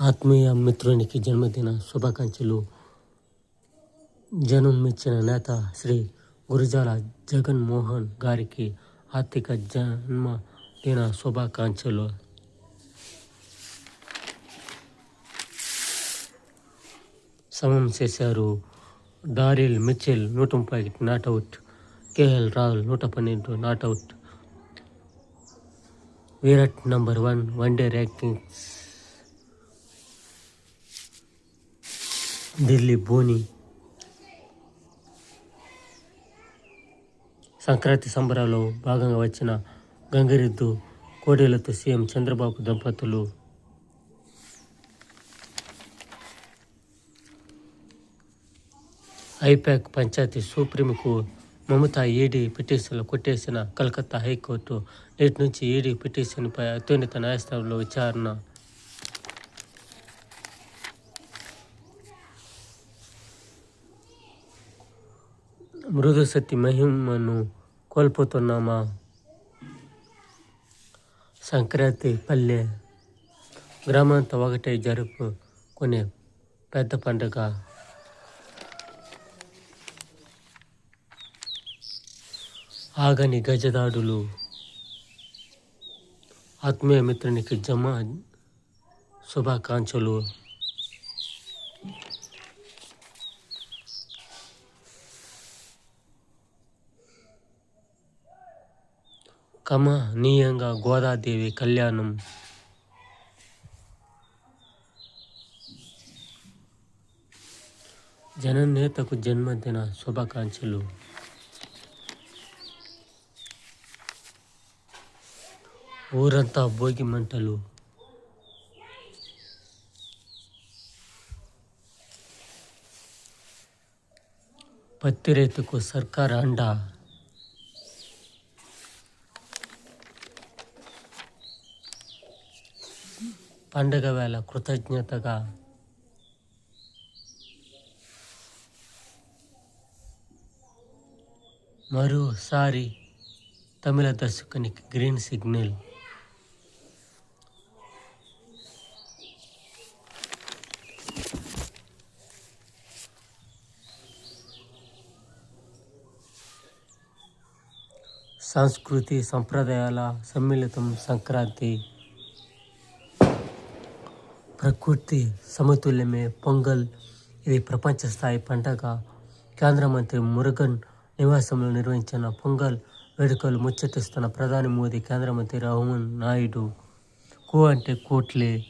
ఆత్మీయ మిత్రునికి జన్మదిన శుభాకాంక్షలు. జనం మెచ్చిన నేత శ్రీ గురుజాల జగన్మోహన్ గారికి ఆర్థిక జన్మదిన శుభాకాంక్షలు. సమం చేశారు డారిల్ మిచెల్ నూట ముప్పై నాట్అవుట్ కేఎల్ రాహుల్ నూట పన్నెండు not out Virat number one one day rankings. Delhi బోని సంక్రాంతి సంబరాల్లో భాగంగా వచ్చిన గంగిరెద్దు కోడేలతో సీఎం చంద్రబాబు దంపతులు. ఐపాక్ పంచాయతీ సుప్రీంకు మమతా ఈడీ పిటిషన్లు కొట్టేసిన కలకత్తా హైకోర్టు నేటి నుంచి ఈడీ పిటిషన్పై అత్యున్నత న్యాయస్థానంలో విచారణ మృదు శక్తి మహిమను కోల్పోతున్నామా? సంక్రాంతి పల్లె గ్రామాంతా ఒకటే జరుపుకునే పెద్ద పండుగ. ఆగని గజదాడులు ఆత్మీయ మిత్రునికి జమ శుభాకాంక్షలు. కమనీయంగా గోదాదేవి కళ్యాణం. జననేతకు జన్మదిన శుభాకాంక్షలు. ఊరంతా భోగి మంటలు. పత్తి రైతుకు సర్కార్ అండా. పండగ వేళ కృతజ్ఞతగా. మరోసారి తమిళ దర్శకునికి గ్రీన్ సిగ్నల్. సంస్కృతి సంప్రదాయాల సమ్మిళితం సంక్రాంతి ప్రకృతి సమతుల్యమే పొంగల్. ఇది ప్రపంచ స్థాయి పండగ. కేంద్ర మంత్రి మురుగన్ నివాసంలో నిర్వహించిన పొంగల్ వేడుకలు ముచ్చటిస్తున్న ప్రధాని మోదీ కేంద్ర మంత్రి రాహుల్ నాయుడు. కో అంటే కోట్లే.